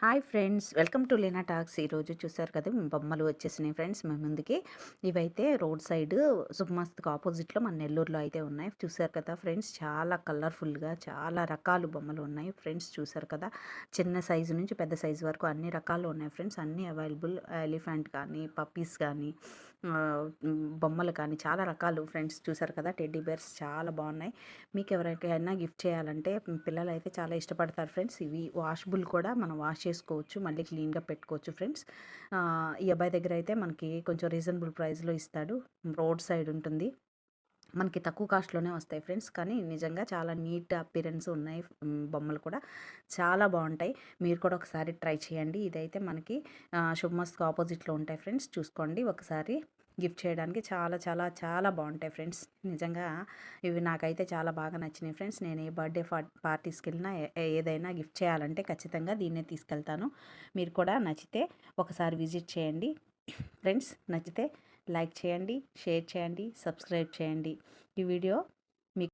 Hi friends! Welcome to Leena talks. ఈరోజు చూసారు కదా బొమ్మలు వచ్చేసినాయి ఫ్రెండ్స్ మీ ముందుకి. ఇవైతే రోడ్ సైడ్ సుమస్త్కి ఆపోజిట్లో మన నెల్లూరులో అయితే ఉన్నాయి. చూసారు కదా ఫ్రెండ్స్ చాలా కలర్ఫుల్గా చాలా రకాలు బొమ్మలు ఉన్నాయి ఫ్రెండ్స్. చూసారు కదా చిన్న సైజు నుంచి పెద్ద సైజు వరకు అన్ని రకాలు ఉన్నాయి ఫ్రెండ్స్. అన్నీ అవైలబుల్ ఎలిఫెంట్ కానీ పప్పీస్ కానీ బొమ్మలు కానీ చాలా రకాలు ఫ్రెండ్స్. చూసారు కదా టెడ్డీ బేర్స్ చాలా బాగున్నాయి. మీకు ఎవరికైనా గిఫ్ట్ చేయాలంటే పిల్లలు అయితే చాలా ఇష్టపడతారు ఫ్రెండ్స్. ఇవి వాషబుల్ కూడా మనం వాష్ చేసుకోవచ్చు మళ్ళీ క్లీన్గా పెట్టుకోవచ్చు ఫ్రెండ్స్. ఈ అబ్బాయి దగ్గర అయితే మనకి కొంచెం రీజనబుల్ ప్రైస్లో ఇస్తాడు. రోడ్ సైడ్ ఉంటుంది. మనకి తక్కువ కాస్ట్లోనే వస్తాయి ఫ్రెండ్స్. కానీ నిజంగా చాలా నీట్ అపిరెన్స్ ఉన్నాయి బొమ్మలు కూడా. చాలా బాగుంటాయి. మీరు కూడా ఒకసారి ట్రై చేయండి. ఇదైతే మనకి శుభమస్కు ఆపోజిట్లో ఉంటాయి ఫ్రెండ్స్. చూసుకోండి ఒకసారి. గిఫ్ట్ చేయడానికి చాలా చాలా చాలా బాగుంటాయి ఫ్రెండ్స్. నిజంగా ఇవి నాకైతే చాలా బాగా నచ్చినాయి ఫ్రెండ్స్. నేను ఏ బర్త్డే పార్టీస్కి వెళ్ళినా ఏదైనా గిఫ్ట్ చేయాలంటే ఖచ్చితంగా దీన్నే తీసుకెళ్తాను. మీరు కూడా నచ్చితే ఒకసారి విజిట్ చేయండి. ఫ్రెండ్స్ నచ్చితే లైక్ చేయండి షేర్ చేయండి సబ్స్క్రైబ్ చేయండి. ఈ వీడియో